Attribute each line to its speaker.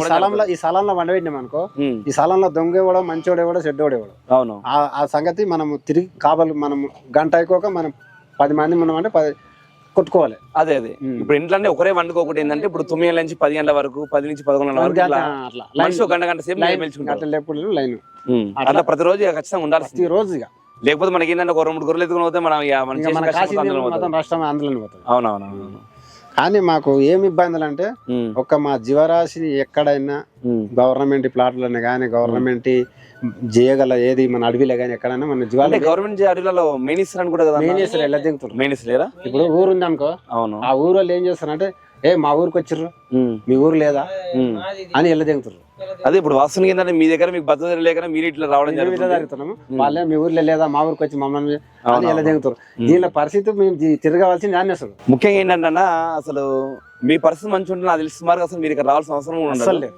Speaker 1: ఈ స్థలంలో ఈ స్థలంలో వండబెట్టినాం అనుకో ఈ స్థలంలో దొంగేవాడో మంచోడేవాడో చెడ్డోడేవాడు
Speaker 2: అవును.
Speaker 1: ఆ సంగతి మనం తిరిగి కాబలు మనం గంట అయిపోక మనం పది మంది ఉన్నామంటే పది కొట్టుకోవాలి.
Speaker 2: అదే అదే. ఇప్పుడు ఇంట్లో అంటే ఒకరే వండుకోకూడదు ఏంటంటే ఇప్పుడు తొమ్మిది గంటల నుంచి పది గంటల వరకు పది నుంచి పదకొండు గంటల వరకు మనిషి గంట గంట సేపు
Speaker 1: లైన్ అట్లా లేపుడు లైన్.
Speaker 2: అట్లా ప్రతిరోజు ఖచ్చితంగా
Speaker 1: ప్రతి రోజు ఇక.
Speaker 2: లేకపోతే మనకి ఏంటంటే ఒక రెండు గొర్రెలు ఎత్తుకుని పోతే మనం మనం
Speaker 1: మన. రాష్ట్రం అందులోనే పోతుంది
Speaker 2: అవునవునవును.
Speaker 1: కానీ మాకు ఏమి ఇబ్బందులు అంటే ఒక్క మా జీవరాశి ఎక్కడైనా. గవర్నమెంట్ ప్లాట్లనే కానీ గవర్నమెంట్ చేయగల ఏది మన అడవిలో కానీ ఎక్కడైనా మన
Speaker 2: అంటే
Speaker 1: జీవాలు
Speaker 2: గవర్నమెంట్ అడవులలో మెయిన్ ఇస్తారు కూడా
Speaker 1: చేస్తారు ఎలా దిగుతారు
Speaker 2: మెయిన్ లేరా?
Speaker 1: ఇప్పుడు ఊరు ఉంది అనుకో
Speaker 2: అవును.
Speaker 1: ఆ ఊరు ఏం చేస్తారంటే ఏ మా ఊరికి వచ్చిర్రు?
Speaker 2: ఉమ్,
Speaker 1: మీ ఊరు లేదా. అని ఎలా దిగుతారు
Speaker 2: అదే ఇప్పుడు వాస్తవం ఏంటంటే మీ దగ్గర మీకు భద్రత లేక మీరు ఇట్లా రావడం
Speaker 1: జరుగుతున్నాము. వాళ్ళే మీ ఊర్లో లేదా మా ఊరికి వచ్చి మమ్మల్ని అని. ఎలా దిగుతారు దీనిలో పరిస్థితి మేము తిరగవలసింది అసలు.
Speaker 2: ముఖ్యంగా ఏంటంటే అసలు మీ పరిస్థితి మంచిగా ఉంటుంది నాకు తెలిసి అసలు మీరు ఇక్కడ రావాల్సిన అవసరం
Speaker 1: అసలు లేదు.